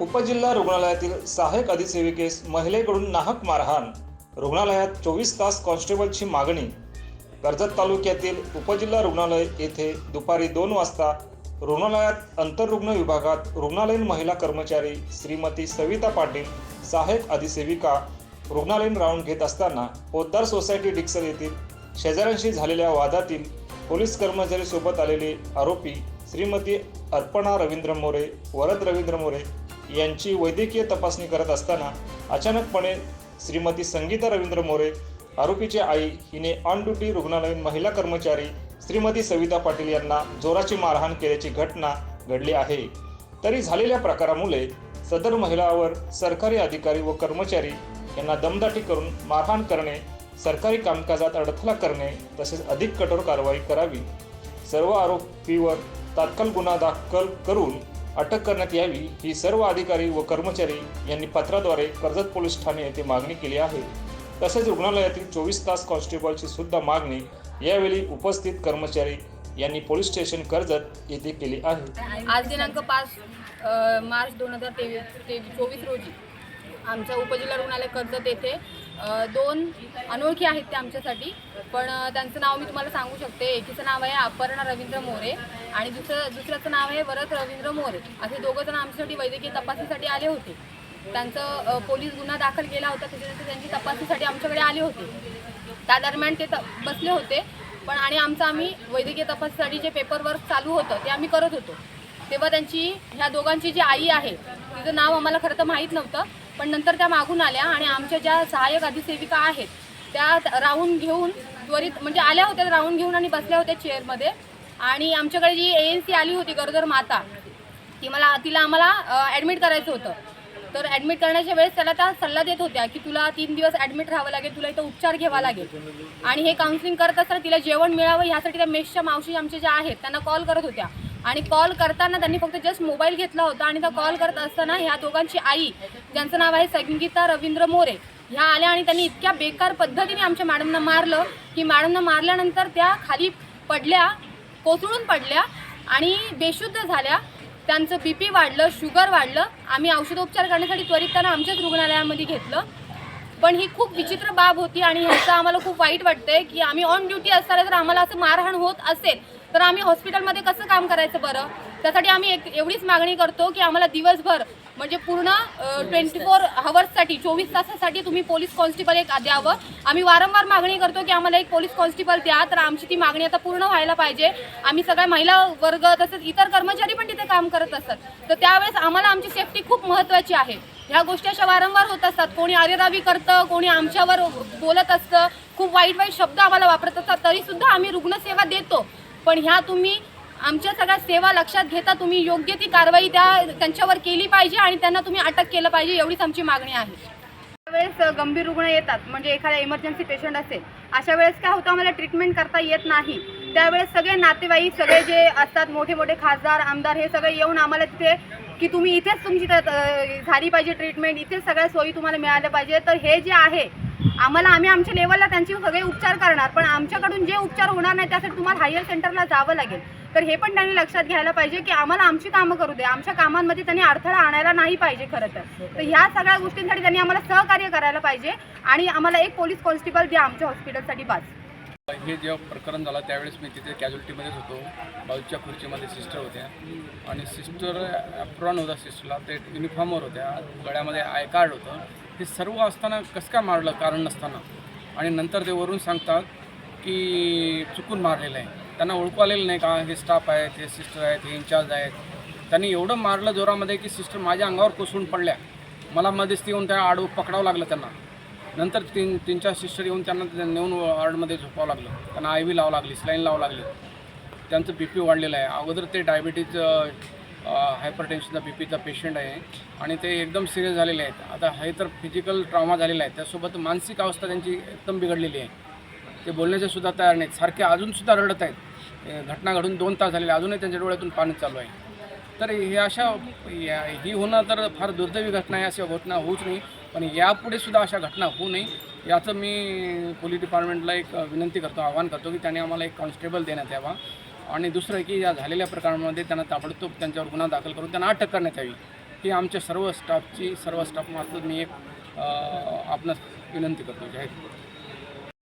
उपजिल्हा रुग्णालयातील सहाय्यक अधिसेविकेस महिलेकडून नाहक मारहाण. रुग्णालयात चोवीस तास कॉन्स्टेबलची मागणी. कर्जत तालुक्यातील उपजिल्हा रुग्णालय येथे दुपारी दोन वाजता रुग्णालयात आंतररुग्ण विभागात रुग्णालयीन महिला कर्मचारी श्रीमती सविता पाटील सहाय्यक अधिसेविका रुग्णालयीन राऊंड घेत असताना पोद्दार सोसायटी डिक्सर येथील शेजाऱ्यांशी झालेल्या वादातील पोलीस कर्मचारी सोबत आलेले आरोपी श्रीमती अर्पणा रवींद्र मोरे वरद रवींद्र मोरे यांची वैद्यकीय तपासणी करत असताना अचानकपणे श्रीमती संगीता रवींद्र मोरे आरोपीची आई हिने ऑन ड्युटी रुग्णालयीन महिला कर्मचारी श्रीमती सविता पाटील यांना जोराची मारहाण केल्याची घटना घडली आहे. तरी झालेल्या प्रकारामुळे सदर महिलावर सरकारी अधिकारी व कर्मचारी यांना दमदाटी करून मारहाण करणे सरकारी कामकाजात अडथळा करणे तसेच अधिक कठोर कारवाई करावी. सर्व आरोपीवर तात्काळ गुन्हा दाखल करून अटक करण्यात यावी ही सर्व अधिकारी व कर्मचारी यांनी पत्राद्वारे कर्जत पोलीस ठाणे येथे मागणी केली आहे. तसेच रुग्णालयातील चोवीस तास कॉन्स्टेबलची सुद्धा मागणी यावेळी उपस्थित कर्मचारी यांनी पोलीस स्टेशन कर्जत येथे केली आहे. आज दिनांक पाच मार्च दोन हजार तेवीस तेवीस चोवीस रोजी आमच्या उपजिल्हा रुग्णालय कर्जत येथे दोन अनोळखी आहेत ते आमच्यासाठी. पण त्यांचं नाव मी तुम्हाला सांगू शकते. एकीचं नाव आहे अपर्णा रवींद्र मोरे आणि दुसरं दुसऱ्याचं नाव आहे वरद रवींद्र मोरे. असे दोघं जण आमच्यासाठी वैद्यकीय तपासणीसाठी आले होते. त्यांचं पोलीस गुन्हा दाखल केला होता त्याच्यानंतर त्यांची तपासणीसाठी आमच्याकडे आले होते. त्या दरम्यान ते त बसले होते. पण आणि आमचं आम्ही वैद्यकीय तपासणीसाठी जे पेपर वर्क चालू होतं ते आम्ही करत होतो. तेव्हा त्यांची ह्या दोघांची जी आई आहे तिचं नाव आम्हाला खरं तर माहीत नव्हतं. पण नंतर त्या मागून आल्या आणि आमच्या ज्या सहाय्यक अधिसेविका आहेत त्या राहून घेऊन त्वरित म्हणजे आल्या होत्या राहून घेऊन आणि बसल्या होत्या चेअरमध्ये आणि आमच्याकडे जी ए एन सी आली होती गरोदर माता ती मला तिला आम्हाला ॲडमिट करायचं होतं. तर ॲडमिट करण्याच्या वेळेस त्याला त्या सल्ला देत होत्या की तुला तीन दिवस ॲडमिट राहावं लागेल तुला इथं उपचार घ्यावा लागेल. आणि हे काउन्सिलिंग करत असताना तिला जेवण मिळावं ह्यासाठी त्या मेशच्या मावशी आमच्या ज्या आहेत त्यांना कॉल करत होत्या. आणि कॉल करताना त्यांनी फक्त जस्ट मोबाईल घेतला होता आणि त्या कॉल करत असताना ह्या दोघांची आई ज्यांचं नाव आहे संगीता रवींद्र मोरे ह्या आल्या आणि त्यांनी इतक्या बेकार पद्धतीने आमच्या मॅडमना मारलं की मॅडमना मारल्यानंतर त्या खाली पडल्या कोसळून पडल्या आणि बेशुद्ध झाल्या. त्यांचं बी पी वाढलं शुगर वाढलं. आम्ही औषधोपचार करण्यासाठी त्वरित त्यांना आमच्याच रुग्णालयामध्ये घेतलं. पण ही खूप विचित्र बाब होती आणि ह्याचं आम्हाला खूप वाईट वाटतंय की आम्ही ऑन ड्युटी असताना जर आम्हाला असं मारहाण होत असेल तर आम्ही हॉस्पिटलमध्ये कसं काम करायचं बरं? त्यासाठी आम्ही एक एवढीच मागणी करतो की आम्हाला दिवसभर म्हणजे पूर्ण ट्वेंटी फोर हवर्ससाठी चोवीस तासासाठी तुम्ही पोलीस कॉन्स्टेबल एक द्यावं. आम्ही वारंवार मागणी करतो की आम्हाला एक पोलीस कॉन्स्टेबल द्या. तर आमची ती मागणी आता पूर्ण व्हायला पाहिजे. आम्ही सगळ्या महिला वर्ग तसेच इतर कर्मचारी पण तिथे काम करत असतात. तर त्यावेळेस आम्हाला आमची सेफ्टी खूप महत्त्वाची आहे. ह्या गोष्टी अशा वारंवार होत असतात. कोणी आरेरावी करतं कोणी आमच्यावर बोलत असतं. खूप वाईट वाईट शब्द आम्हाला वापरत असतात. तरीसुद्धा आम्ही रुग्णसेवा देतो. पण ह्या तुम्ही आमच्या सगळ्या सेवा लक्षात घेता तुम्ही योग्य ती कारवाई त्या त्यांच्यावर केली पाहिजे आणि त्यांना तुम्ही अटक केलं पाहिजे एवढीच आमची मागणी आहे. त्यावेळेस गंभीर रुग्ण येतात म्हणजे एखादा इमर्जन्सी पेशंट असेल अशा वेळेस काय होतं आम्हाला ट्रीटमेंट करता येत नाही. त्यावेळेस सगळे नातेवाईक सगळे जे असतात मोठे मोठे खासदार आमदार हे सगळे येऊन आम्हाला तिथे की तुम्ही इथेच तुमची झाली पाहिजे ट्रीटमेंट इथेच सगळ्या सोयी तुम्हाला मिळाल्या पाहिजे. तर हे जे आहे आम्हाला आम्ही आमच्या लेवलला त्यांचे सगळे उपचार करणार पण आमच्याकडून जे उपचार होणार नाही त्यासाठी तुम्हाला हायर सेंटरला जावं लागेल. तर हे पण त्यांनी लक्षात घ्यायला पाहिजे की आम्हाला आमची कामं करू दे. आमच्या कामांमध्ये त्यांनी अडथळा आणायला नाही पाहिजे खरं तर. तर ह्या सगळ्या गोष्टींसाठी त्यांनी आम्हाला सहकार्य करायला पाहिजे आणि आम्हाला एक पोलीस कॉन्स्टेबल द्या आमच्या हॉस्पिटलसाठी पाच हे जेव्हा प्रकरण झालं त्यावेळेस मी तिथे कॅज्युलिटीमध्येच होतो. बाजूच्या खुर्चीमध्ये सिस्टर होत्या आणि सिस्टर ॲप्रॉन होता सिस्टरला ते युनिफॉर्मवर होत्या. गळ्यामध्ये आय कार्ड होतं. हे सर्व असताना कसं काय मारलं? कारण नसताना. आणि नंतर ते वरून सांगतात की चुकून मारलेलं आहे. त्यांना ओळखू आलेलं नाही का हे स्टाफ आहेत हे सिस्टर आहेत हे इन्चार्ज आहेत. त्यांनी एवढं मारलं जोरामध्ये की सिस्टर माझ्या अंगावर कोसळून पडल्या. मला मध्येच येऊन त्या आडू पकडावं लागलं त्यांना. नंतर तीन तीन चार सिस्टर येऊन त्यांना नेऊन वॉर्डमध्ये झोपावं लागलं. त्यांना आय व्ही लावावं लागली स्लाईन लावावं लागली. त्यांचं बी पी वाढलेलं आहे. अगोदर ते डायबिटीज हायपर टेन्शनचा बी पीचा पेशंट आहे आणि ते एकदम सिरियस झालेले आहेत. आता हे तर फिजिकल ट्रॉमा झालेला आहे. त्यासोबत मानसिक अवस्था त्यांची एकदम बिघडलेली आहे. ते बोलण्याचे सुद्धा तयार नाहीत. सारखे अजूनसुद्धा रडत आहेत. घटना घडून दोन तास झालेले अजूनही त्यांच्या डोळ्यातून पाणी चालू आहे. तर हे अशा या- ही होणं तर फार दुर्दैवी घटना आहे. अशा घटना होऊच नाही. पण यापुढे सुद्धा अशा घटना होऊ नये याचं मी पोलीस डिपार्टमेंटला एक विनंती करतो आवाहन करतो की त्याने आम्हाला एक कॉन्स्टेबल देण्यात यावा. आणि दुसरं की या झालेल्या प्रकरणामध्ये त्यांना ताबडतोब त्यांच्यावर गुन्हा दाखल करून त्यांना अटक करण्यात यावी ही आमच्या सर्व स्टाफची सर्व स्टाफमार्फत मी एक आपणास विनंती करतो. जाहीर